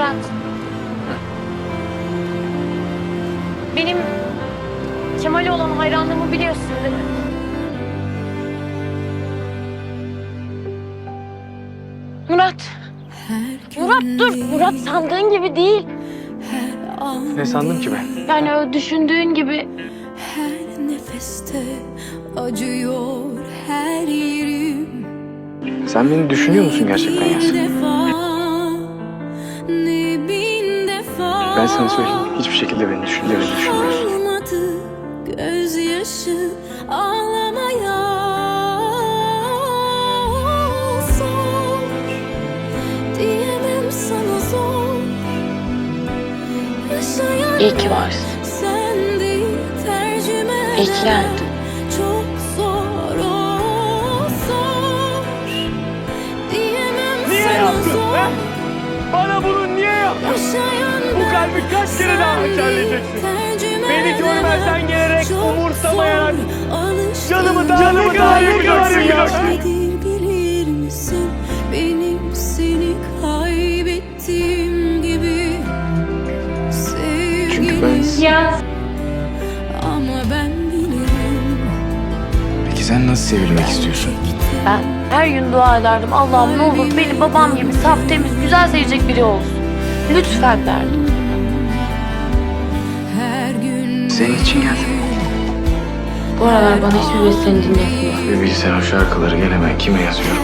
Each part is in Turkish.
Murat. Benim Kemal'e olan hayranlığımı biliyorsun değil mi? Murat. Murat dur. Murat sandığın gibi değil. Ne sandım ki ben? Yani öyle düşündüğün gibi. Her nefeste acıyor her yerim. Sen beni düşünüyor musun gerçekten Bir sana söyleyeyim. Hiçbir şekilde beni düşündüğünü düşünmüyorsun. Kalmadı gözyaşı ağlamaya Zor diyemem sana zor Yaşayan İyi ki varsın. sen değil tercüme İyi ki geldin. Kaç kere daha tercüme Beni görmezden gelerek umursamayarak. Canımı daha canımı daha yapacaksın ya. Nedir bilir misin benim seni kaybettiğim gibi Çünkü ben- Ya ama ben bilirim Peki sen nasıl sevilmek istiyorsun? ben her gün dua ederdim. Allah'ım ne olur beni babam gibi saf temiz güzel sevecek biri olsun. Lütfen derdim. Senin için geldim. Bu aralar bana hiçbir ses seni dinletmiyor. Bir bilsen o şarkıları gene ben kime yazıyorum?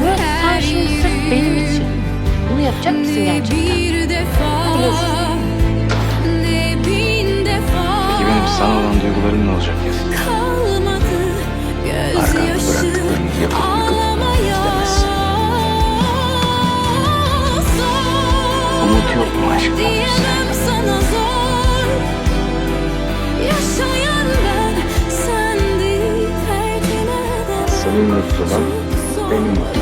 Murat sen şimdi sırf benim için bunu yapacak mısın gerçekten? Defa Peki benim sana olan duygularım ne olacak Arkanda gözyaşı bıraktıklarını yapıp yıkıp gidemezsin. Umut yok mu aşkım? Senin mutlu olan benim mutluluğum.